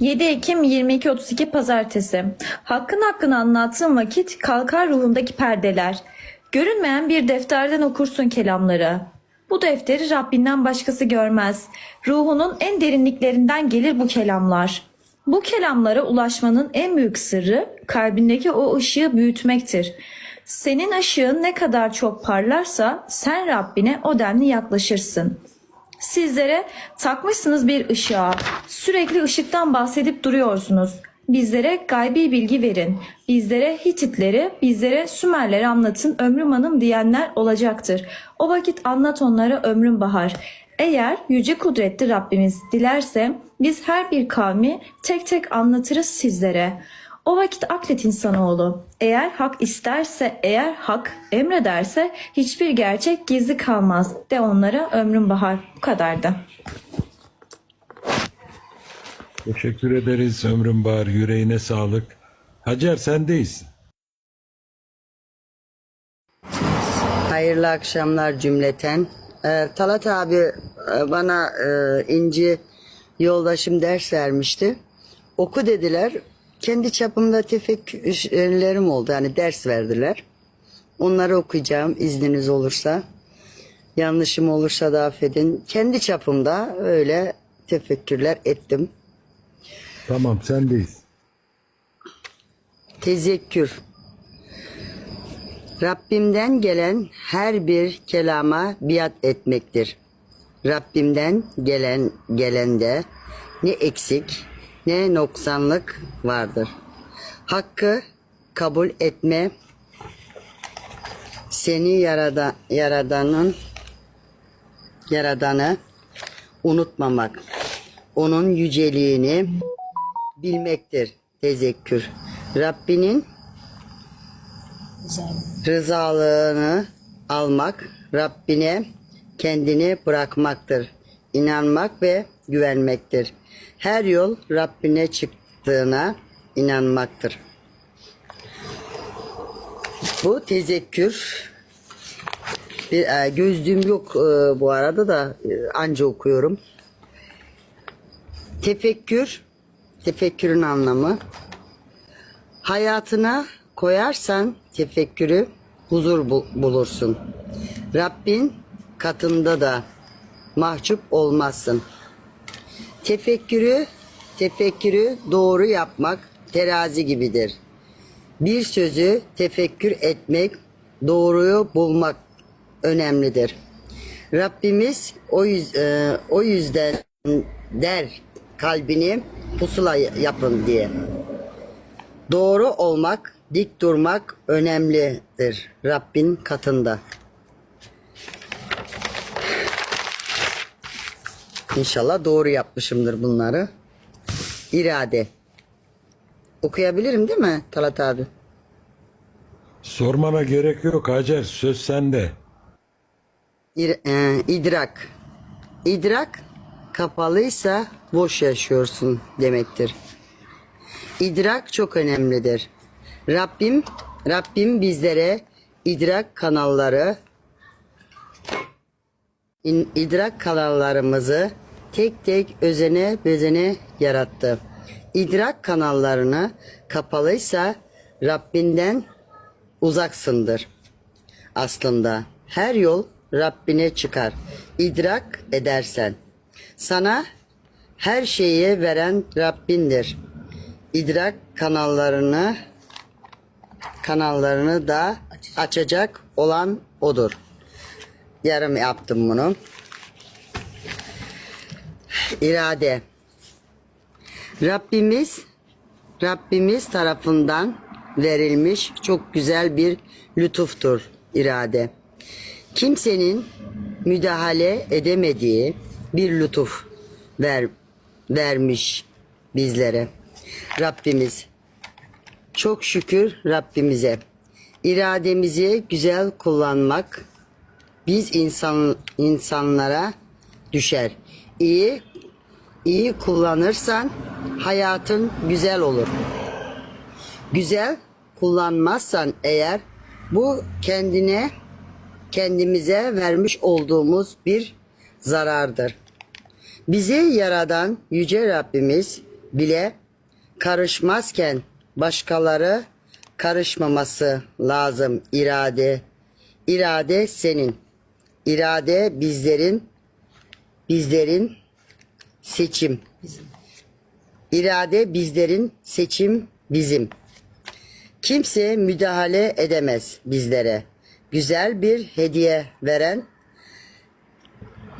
7 Ekim 22.32 Pazartesi. Hakkın hakkını anlattığın vakit kalkar ruhundaki perdeler. Görünmeyen bir defterden okursun kelamları. Bu defteri Rabbinden başkası görmez. Ruhunun en derinliklerinden gelir bu kelamlar. Bu kelamlara ulaşmanın en büyük sırrı kalbindeki o ışığı büyütmektir. Senin ışığın ne kadar çok parlarsa sen Rabbine o denli yaklaşırsın. Sizlere takmışsınız bir ışığa. Sürekli ışıktan bahsedip duruyorsunuz. Bizlere gaybi bilgi verin. Bizlere Hititleri, bizlere Sümerleri anlatın ömrüm hanım diyenler olacaktır. O vakit anlat onlara ömrüm bahar. Eğer yüce kudretli Rabbimiz dilerse biz her bir kavmi tek tek anlatırız sizlere. O vakit aklet insanoğlu. Eğer hak isterse, eğer hak emrederse hiçbir gerçek gizli kalmaz. De onlara ömrüm bahar. Bu kadardı. Teşekkür ederiz ömrüm var yüreğine sağlık. Hacer sendeyiz. Hayırlı akşamlar cümleten. Ee, Talat abi e, bana e, İnci yoldaşım ders vermişti. Oku dediler. Kendi çapımda tefekkürlerim oldu. Yani ders verdiler. Onları okuyacağım izniniz olursa. Yanlışım olursa da affedin. Kendi çapımda öyle tefekkürler ettim. Tamam sendeyiz. Tezekkür. Rabbimden gelen her bir kelama biat etmektir. Rabbimden gelen gelende ne eksik ne noksanlık vardır. Hakkı kabul etme seni yarada, yaradanın yaradanı unutmamak. Onun yüceliğini bilmektir tezekkür. Rabbinin rızalığını almak, Rabbine kendini bırakmaktır. İnanmak ve güvenmektir. Her yol Rabbine çıktığına inanmaktır. Bu tezekkür bir e, gözlüğüm yok e, bu arada da e, anca okuyorum. Tefekkür, tefekkürün anlamı Hayatına koyarsan tefekkürü huzur bul- bulursun. Rabbin katında da mahcup olmazsın. Tefekkürü, tefekkürü doğru yapmak terazi gibidir. Bir sözü tefekkür etmek, doğruyu bulmak önemlidir. Rabbimiz o, yüz, e, o yüzden der kalbini pusula yapın diye. Doğru olmak, dik durmak önemlidir Rabbin katında. İnşallah doğru yapmışımdır bunları. İrade. Okuyabilirim değil mi Talat abi? Sormana gerek yok Hacer söz sende. İr, e, idrak. İdrak kapalıysa boş yaşıyorsun demektir. İdrak çok önemlidir. Rabbim Rabbim bizlere idrak kanalları idrak kanallarımızı tek tek özene bezene yarattı. İdrak kanallarını kapalıysa Rabbinden uzaksındır aslında. Her yol Rabbine çıkar. İdrak edersen. Sana her şeyi veren Rabbindir. İdrak kanallarını kanallarını da açacak olan odur. Yarım yaptım bunu. İrade. Rabbimiz Rabbimiz tarafından verilmiş çok güzel bir lütuftur irade. Kimsenin müdahale edemediği bir lütuf ver, vermiş bizlere. Rabbimiz. Çok şükür Rabbimize. İrademizi güzel kullanmak biz insan insanlara düşer. İyi iyi kullanırsan hayatın güzel olur. Güzel kullanmazsan eğer bu kendine kendimize vermiş olduğumuz bir zarardır. Bizi yaradan yüce Rabbimiz bile karışmazken başkaları karışmaması lazım irade. İrade senin. İrade bizlerin bizlerin seçim. İrade bizlerin seçim bizim. Kimse müdahale edemez bizlere. Güzel bir hediye veren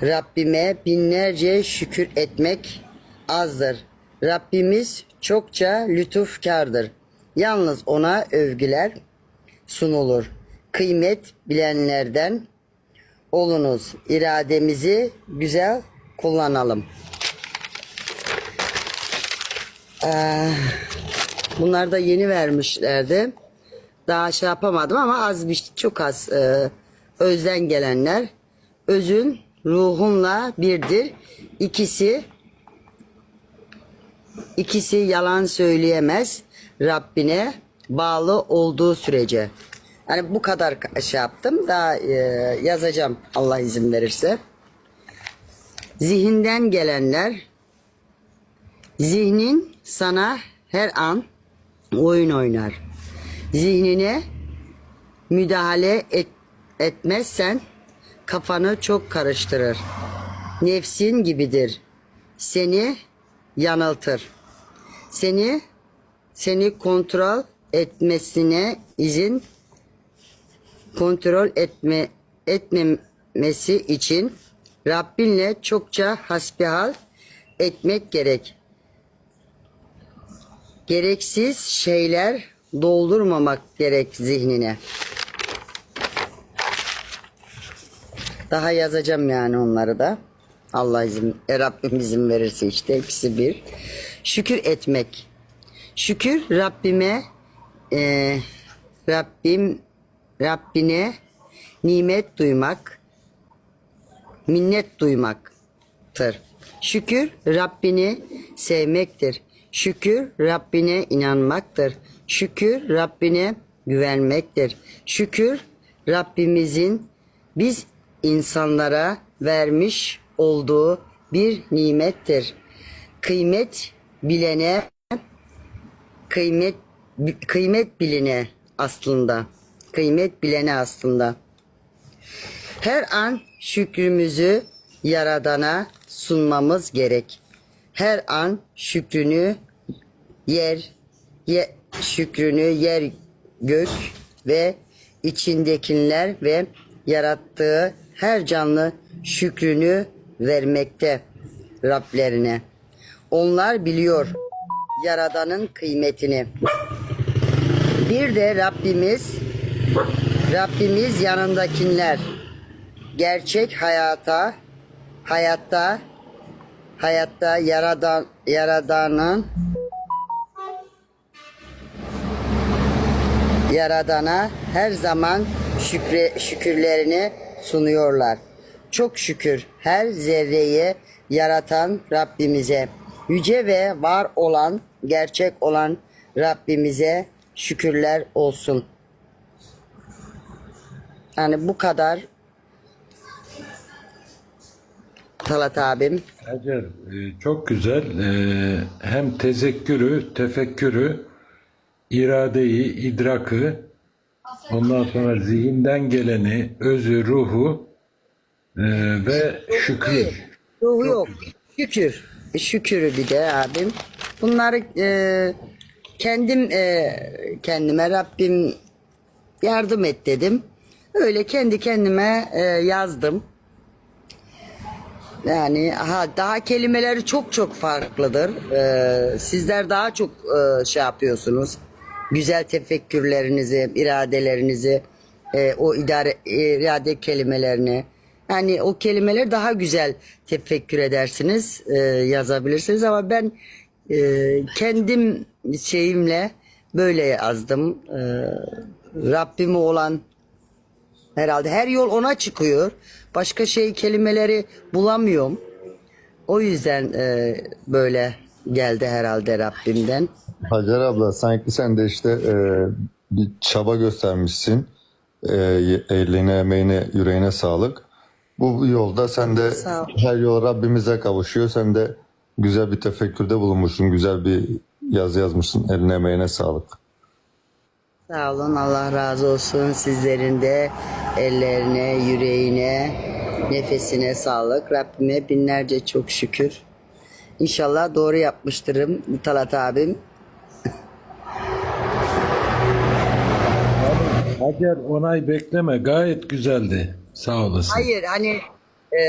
Rabbime binlerce şükür etmek azdır. Rabbimiz çokça lütufkardır. Yalnız ona övgüler sunulur. Kıymet bilenlerden olunuz. İrademizi güzel kullanalım. Ee, bunlar da yeni vermişlerdi. Daha şey yapamadım ama az bir çok az e, özden gelenler. Özün ruhunla birdir. İkisi ikisi yalan söyleyemez Rabbine bağlı olduğu sürece. Yani bu kadar şey yaptım. Daha e, yazacağım Allah izin verirse. Zihinden gelenler Zihnin sana her an oyun oynar. Zihnine müdahale et, etmezsen kafanı çok karıştırır. Nefsin gibidir. Seni yanıltır. Seni seni kontrol etmesine izin kontrol etme etmemesi için Rabbinle çokça hasbihal etmek gerek gereksiz şeyler doldurmamak gerek zihnine. Daha yazacağım yani onları da. Allah izin, e, Rabbim izin verirse işte hepsi bir. Şükür etmek. Şükür Rabbime e, Rabbim Rabbine nimet duymak, minnet duymaktır. Şükür Rabbini sevmektir. Şükür Rabbine inanmaktır. Şükür Rabbine güvenmektir. Şükür Rabbimizin biz insanlara vermiş olduğu bir nimettir. Kıymet bilene kıymet kıymet biline aslında. Kıymet bilene aslında. Her an şükrümüzü Yaradan'a sunmamız gerek. Her an şükrünü yer, ye, şükrünü yer, gök ve içindekiler ve yarattığı her canlı şükrünü vermekte Rablerine. Onlar biliyor Yaradan'ın kıymetini. Bir de Rabbimiz Rabbimiz yanındakiler gerçek hayata hayatta hayatta yaradan yaradanın yaradana her zaman şükre, şükürlerini sunuyorlar. Çok şükür her zerreyi yaratan Rabbimize, yüce ve var olan, gerçek olan Rabbimize şükürler olsun. Yani bu kadar Talat abim. Hacer e, çok güzel. E, hem tezekkürü, tefekkürü, iradeyi, idrakı, ondan sonra zihinden geleni, özü, ruhu e, ve şükrü. Ruhu yok. Şükür. Şükürü bir de abim. Bunları e, kendim e, kendime Rabbim yardım et dedim. Öyle kendi kendime e, yazdım. Yani aha, daha kelimeleri çok çok farklıdır. Ee, sizler daha çok e, şey yapıyorsunuz. Güzel tefekkürlerinizi, iradelerinizi, e, o idare, irade kelimelerini. Yani o kelimeler daha güzel tefekkür edersiniz, e, yazabilirsiniz ama ben e, kendim şeyimle böyle yazdım. E, Rabbime olan herhalde her yol ona çıkıyor. Başka şey kelimeleri bulamıyorum. O yüzden e, böyle geldi herhalde Rabbimden. Hacer abla sanki sen de işte e, bir çaba göstermişsin. E, eline, emeğine, yüreğine sağlık. Bu yolda sen de her yol Rabbimize kavuşuyor. Sen de güzel bir tefekkürde bulunmuşsun. Güzel bir yazı yazmışsın. Eline emeğine sağlık. Sağ olun Allah razı olsun sizlerin de ellerine, yüreğine, nefesine sağlık. Rabbime binlerce çok şükür. İnşallah doğru yapmıştırım Talat abim. Hacer onay bekleme gayet güzeldi. Sağ olasın. Hayır hani e,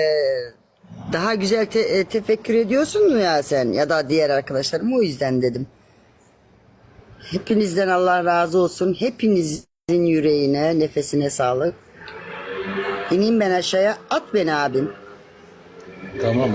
daha güzel te- e, tefekkür ediyorsun mu ya sen ya da diğer arkadaşlarım o yüzden dedim. Hepinizden Allah razı olsun. Hepinizin yüreğine, nefesine sağlık. İneyim ben aşağıya. At beni abim. Tamam